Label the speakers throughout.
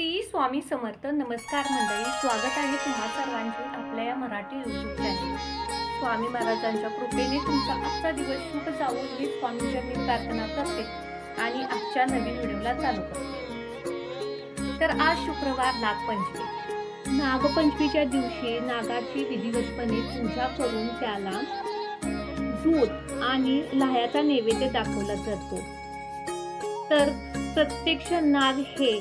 Speaker 1: श्री स्वामी समर्थ नमस्कार मंडळी स्वागत आहे तुम्हा सर्वांचे आपल्या या मराठी युट्यूब चॅनल स्वामी महाराजांच्या कृपेने तुमचा आजचा दिवस शुभ जावो ही स्वामीच्या मी प्रार्थना करते आणि आजच्या नवीन व्हिडिओला चालू करते. तर आज शुक्रवार नागपंचमी. नागपंचमीच्या दिवशी नागाची विधिवतपणे पूजा करून त्याला दूध आणि लाह्याचा नैवेद्य दाखवला जातो. तर प्रत्यक्ष नाग हे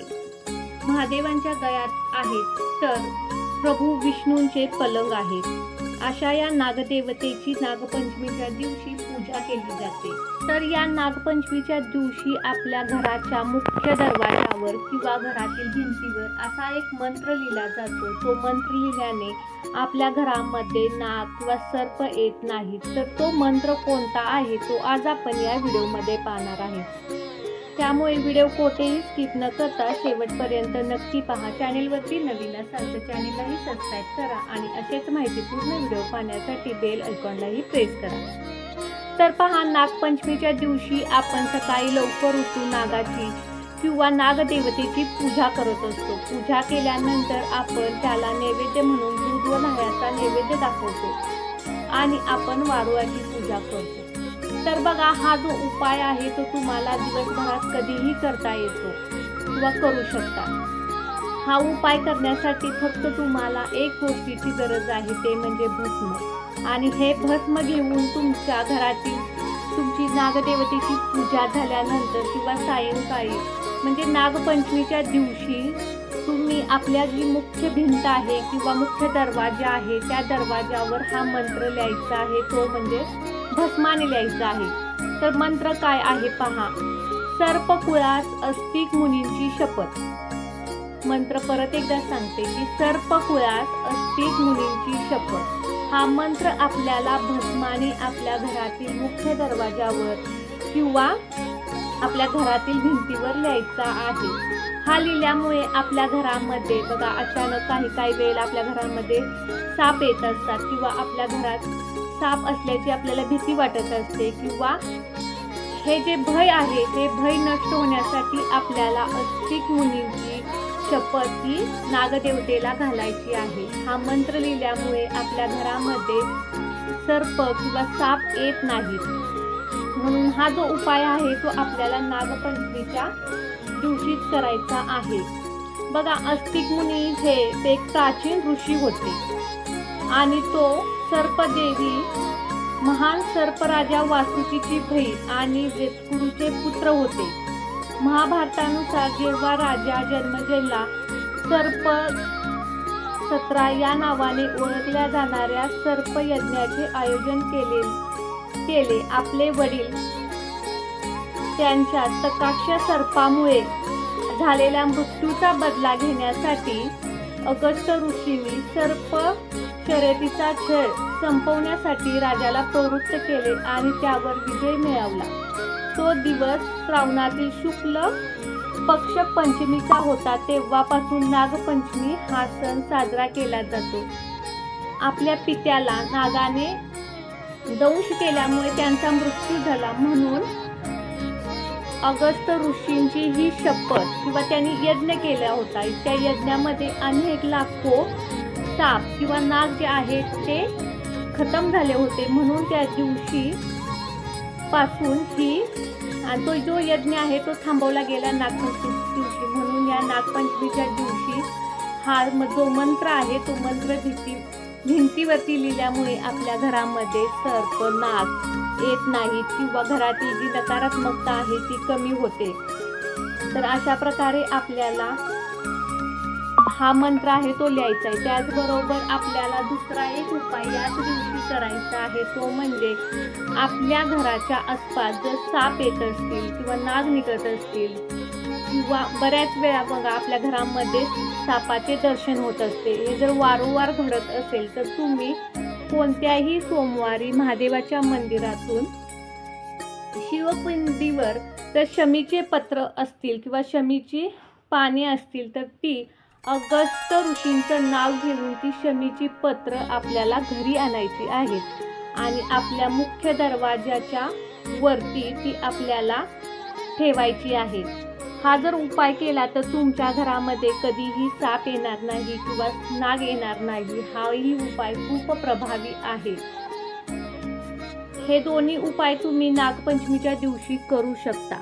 Speaker 1: महादेवांच्या गळ्यात आहेत तर प्रभू विष्णूंचे पलंग आहेत. अशा या नागदेवतेची नागपंचमीच्या दिवशी पूजा केली जाते. तर या नागपंचमीच्या दिवशी आपल्या घराच्या मुख्य दरवाजावर किंवा घरातील भिंतीवर असा एक मंत्र लिहिला जातो. तो मंत्र लिहिल्याने आपल्या घरामध्ये नाग किंवा सर्प येत नाहीत. तर तो मंत्र कोणता आहे? तो आज आपण या व्हिडिओमध्ये पाहणार आहे. त्यामुळे व्हिडिओ कोठेही स्किप न करता शेवटपर्यंत नक्की पहा. चॅनेलवरती नवीन असाल तर चॅनेललाही सबस्क्राईब करा आणि असेच माहितीपूर्ण व्हिडिओ पाहण्यासाठी बेल ऐकॉनलाही प्रेस करा. तर पहा नागपंचमीच्या दिवशी आपण सकाळी लवकर उठून नागाची किंवा नागदेवतेची पूजा करत असतो. पूजा केल्यानंतर आपण त्याला नैवेद्य म्हणून दूध व लाह्याचा नैवेद्य दाखवतो आणि आपण वारुळाची पूजा करतो. तर बघा हा जो उपाय आहे तो तुम्हाला दिवसभरात कधीही करता येतो किंवा करू शकता. हा उपाय करण्यासाठी फक्त तुम्हाला एक गोष्टीची गरज आहे ते म्हणजे भस्म. आणि हे भस्म घेऊन तुमच्या घरातील तुमची नागदेवतेची पूजा झाल्यानंतर किंवा सायंकाळी म्हणजे नागपंचमीच्या दिवशी तुम्ही आपल्या जी मुख्य भिंत आहे किंवा मुख्य दरवाजा आहे त्या दरवाजावर हा मंत्र लिहायचा आहे तो म्हणजे भस्माने लिहायचं आहे. तर मंत्र काय आहे पहा. सर्पकुळास अस्तिक मुनींची शपथ. मंत्र परत एकदा सांगते की सर्पकुळास अस्तिक मुनींची शपथ. हा मंत्र आपल्याला भस्माने आपल्या घरातील मुख्य दरवाजावर किंवा आपल्या घरातील भिंतीवर लिहायचा आहे. हा लिहिल्यामुळे आपल्या घरामध्ये बघा अचानक काही काही वेळेला आपल्या घरामध्ये साप येत असतात किंवा आपल्या घरात साप असल्याची आपल्याला भीती वाटत असते किंवा हे जे भय आहे ते भय नष्ट होण्यासाठी आपल्याला अस्तिक मुनींची शपथ ही नागदेवतेला घालायची आहे. हा मंत्र लिहिल्यामुळे आपल्या घरामध्ये सर्प किंवा साप येत नाहीत. म्हणून हा जो उपाय आहे तो आपल्याला नागपंचमीच्या दिवशीच करायचा आहे. बघा अस्तिक मुनी हे एक प्राचीन ऋषी होते. आणि तो सर्पदेवी महान सर्पराजा वासुकीची बहीण आणि वेदकुरूचे पुत्र होते. महाभारतानुसार जेव्हा राजा जन्मजेला सर्प सत्रा या नावाने ओळखल्या जाणाऱ्या सर्पयज्ञाचे आयोजन केले केले. आपले वडील त्यांच्या तकाक्ष सर्पामुळे झालेल्या मृत्यूचा बदला घेण्यासाठी अगस्त ऋषींनी सर्प शर्यतीचा खेळ संपवण्यासाठी राजाला प्रवृत्त केले आणि त्यावर विजय मिळवला. तो दिवस श्रावणातील शुक्ल पक्ष पंचमीचा होता तेव्हापासून नागपंचमी हा सण साजरा केला जातो. आपल्या पित्याला नागाने दंश केल्यामुळे त्यांचा मृत्यू झाला म्हणून अगस्त ऋषींची ही शपथ किंवा त्यांनी यज्ञ केला होता. त्या यज्ञामध्ये अनेक लाखो साप किंवा नाग जे आहेत ते खतम झाले होते. म्हणून त्या दिवशी पासून ही आणि तो जो यज्ञ आहे तो थांबवला गेला नागपंचमी दिवशी. म्हणून या नागपंचमीच्या दिवशी हा म- जो मंत्र आहे तो मंत्र भिंती भिंतीवरती लिहिल्यामुळे आपल्या घरामध्ये सर्प नाग येत नाहीत किंवा घरातील जी नकारात्मकता आहे ती कमी होते. तर अशा प्रकारे आपल्याला हा मंत्र आहे तो लिहायचा आहे. त्याचबरोबर आपल्याला दुसरा एक उपाय याच दिवशी करायचा आहे तो म्हणजे आपल्या घराच्या आसपास जर साप येत असतील किंवा नाग निघत असतील किंवा बऱ्याच वेळा बघा आपल्या घरामध्ये सापाचे दर्शन होत असते. हे जर वारंवार घडत असेल तर तुम्ही कोणत्याही सोमवारी महादेवाच्या मंदिरातून शिवपिंडीवर जर शमीचे पत्र असतील किंवा शमीची पाने असतील तर ती अगस्त ऋषींचं नाव घेऊन ती शमीची पत्र आपल्याला घरी आणायची आहेत आणि आपल्या मुख्य दरवाजाच्या वरती ती आपल्याला ठेवायची आहे. हा जर उपाय केला तर तुमच्या घरामध्ये कधीही साप येणार नाही किंवा नाग येणार नाही. हाही उपाय खूप प्रभावी आहे. हे दोन्ही उपाय तुम्ही नागपंचमीच्या दिवशी करू शकता.